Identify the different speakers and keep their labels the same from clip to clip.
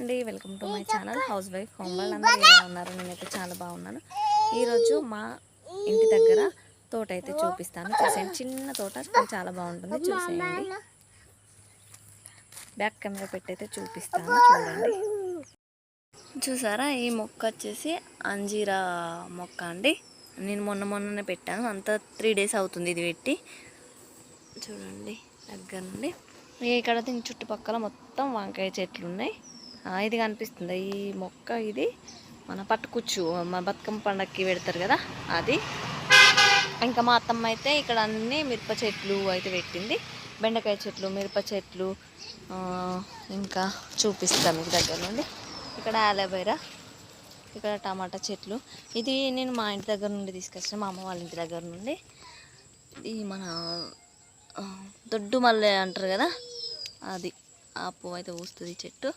Speaker 1: అండి. Welcome to my channel housewife home వాళ్ళు అందరూ ఎలా ఉన్నారు? నేనైతే చాలా బాగున్నాను. ఈరోజు మా ఇంటి దగ్గర తోట అయితే చూపిస్తాను. చూసేయండి. చిన్న తోట చాలా బాగుంటుంది. చూసేయండి. బ్యాక్ కెమెరా పెట్టి అయితే చూపిస్తాను. చూడండి. చూసారా? ఈ మొక్క వచ్చేసి అంజీరా మొక్క అండి. నేను మొన్న మొన్ననే పెట్టాను. అంతా త్రీ డేస్ అవుతుంది ఇది పెట్టి. చూడండి దగ్గర నుండి. ఇక ఇక్కడ దీని చుట్టుపక్కల మొత్తం వంకాయ చెట్లు ఉన్నాయి. ఇది కనిపిస్తుంది. ఈ మొక్క ఇది మన పట్టుకుచ్చు మన బతుకమ్మ పండక్కి పెడతారు కదా అది. ఇంకా మా అత్తమ్మ అయితే ఇక్కడ అన్ని మిరప చెట్లు అయితే పెట్టింది. బెండకాయ చెట్లు మిరప చెట్లు ఇంకా చూపిస్తాను మీకు దగ్గర నుండి. ఇక్కడ ఆలోవేరా ఇక్కడ టమాటా చెట్లు. ఇది నేను మా ఇంటి దగ్గర నుండి తీసుకొచ్చిన మా అమ్మ వాళ్ళ ఇంటి దగ్గర నుండి. ఈ మన దొడ్డు మల్లె అంటారు కదా అది. ఆ పువ్వు అయితే పూస్తుంది చెట్టు.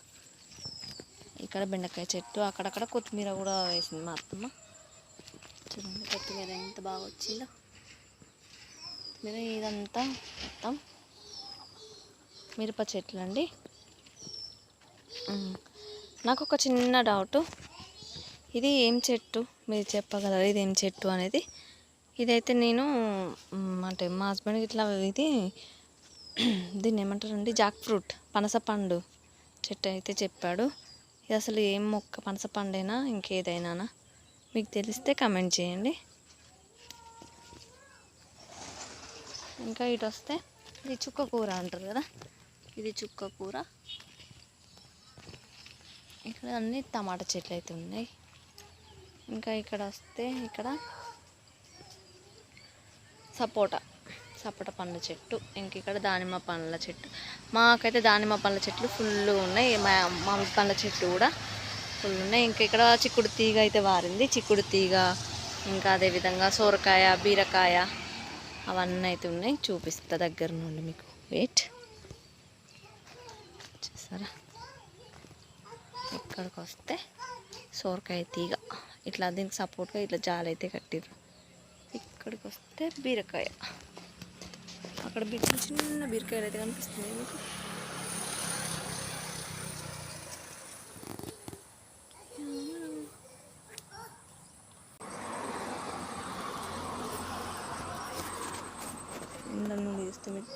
Speaker 1: ఇక్కడ బెండకాయ చెట్టు అక్కడక్కడ కొత్తిమీర కూడా వేసింది మా అత్తమ్మ. చూడండి కొత్తిమీర ఎంత బాగా వచ్చిందో. కొత్తిమీర ఇదంతా మొత్తం మిరప చెట్లు అండి. నాకు ఒక చిన్న డౌట్. ఇది ఏం చెట్టు? మీరు చెప్పగలరా? ఇది ఏం చెట్టు అనేది? ఇదైతే నేను అంటే మా హస్బెండ్కి ఇట్లా ఇది దీన్ని ఏమంటారండి? జాక్ ఫ్రూట్ పనస పండు చెట్టు అయితే చెప్పాడు. ఇది అసలు ఏం మొక్క పనస పండేనా? ఇంకేదైనానా? మీకు తెలిస్తే కమెంట్ చేయండి. ఇంకా ఇటు వస్తే ఇది చుక్క కూర అంటారు కదా? ఇది చుక్క కూర. ఇక్కడ అన్ని టమాటా చెట్లు అయితే ఉన్నాయి. ఇంకా ఇక్కడ వస్తే ఇక్కడ సపోటా. సపోటా పండ్ల చెట్టు ఇంక ఇక్కడ దానిమ్మ పండ్ల చెట్టు. మాకైతే దానిమ్మ పండ్ల చెట్లు ఫుల్ ఉన్నాయి. మా మామిడి పండ్ల చెట్టు కూడా ఫుల్ ఉన్నాయి. ఇంకా ఇక్కడ చిక్కుడు తీగ అయితే వారింది. చిక్కుడు తీగ ఇంకా అదేవిధంగా సోరకాయ బీరకాయ అవన్నీ అయితే ఉన్నాయి. చూపిస్తా దగ్గర నుండి మీకు. వెయిట్ చూసారా? ఇక్కడికి వస్తే సోరకాయ తీగ. ఇట్లా దీనికి సపోర్ట్గా ఇట్లా జాలైతే కట్టిర్రు. ఇక్కడికి వస్తే బీరకాయ. అక్కడ చిన్న చిన్న బీరకాయలు అయితే కనిపిస్తుంది మీకు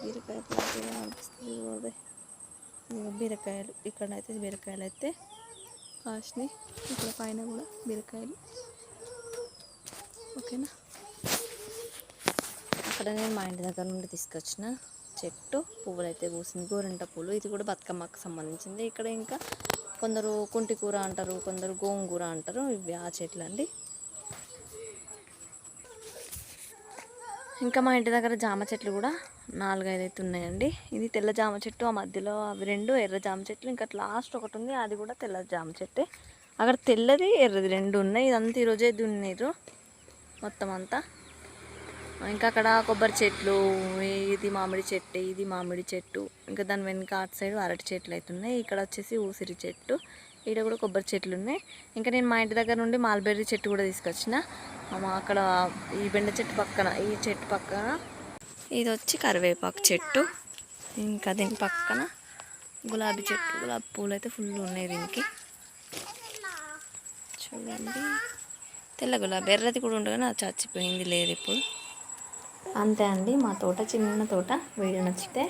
Speaker 1: బీరకాయ ప్లాంట్ కనిపిస్తుంది అదే బీరకాయలు. ఇక్కడ అయితే బీరకాయలు అయితే కాసినాయి. ఇక్కడ పైన కూడా బీరకాయలు. ఓకేనా? ఇక్కడ నేను మా ఇంటి దగ్గర నుండి తీసుకొచ్చిన చెట్టు పువ్వులు అయితే పూసింది. గోరింట పూలు. ఇది కూడా బతుకమ్మకు సంబంధించింది. ఇక్కడ ఇంకా కొందరు కుంటి కూర అంటారు కొందరు గోంగూర అంటారు. ఇవి ఆ చెట్లు అండి ఇంకా మా ఇంటి దగ్గర జామ చెట్లు కూడా నాలుగైదు అయితే ఉన్నాయండి. ఇది తెల్ల జామ చెట్టు ఆ మధ్యలో అవి రెండు ఎర్ర జామ చెట్లు. ఇంకా లాస్ట్ ఒకటి ఉంది అది కూడా తెల్ల జామ చెట్టే. అక్కడ తెల్లది ఎర్రది రెండు ఉన్నాయి. ఇదంతా ఈరోజే దున్నిరు మొత్తం అంతా. ఇంకా అక్కడ కొబ్బరి చెట్లు ఇది మామిడి చెట్టు ఇది మామిడి చెట్టు. ఇంకా దాని వెనుక అటు సైడ్ అరటి చెట్లు అయితే ఉన్నాయి. ఇక్కడ వచ్చేసి ఊసిరి చెట్టు. ఇక్కడ కూడా కొబ్బరి చెట్లు ఉన్నాయి. ఇంకా నేను మా ఇంటి దగ్గర నుండి మాల్బెర్రీ చెట్టు కూడా తీసుకొచ్చిన. మా అక్కడ ఈ బెండ చెట్టు పక్కన ఈ చెట్టు పక్కన ఇది వచ్చి కరివేపాకు చెట్టు. ఇంకా దీని పక్కన గులాబీ చెట్టు గులాబీ పూలు అయితే ఫుల్ ఉన్నాయి దీనికి. చూడండి. తెల్ల గులాబీ ఎర్రది కూడా ఉండగానే అది చచ్చిపోయింది లేదు ఇప్పుడు. అంతే అండి. మా తోట చిన్న తోట. వీడియో నచ్చితే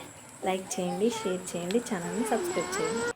Speaker 1: లైక్ చేయండి షేర్ చేయండి ఛానల్ని సబ్స్క్రైబ్ చేయండి.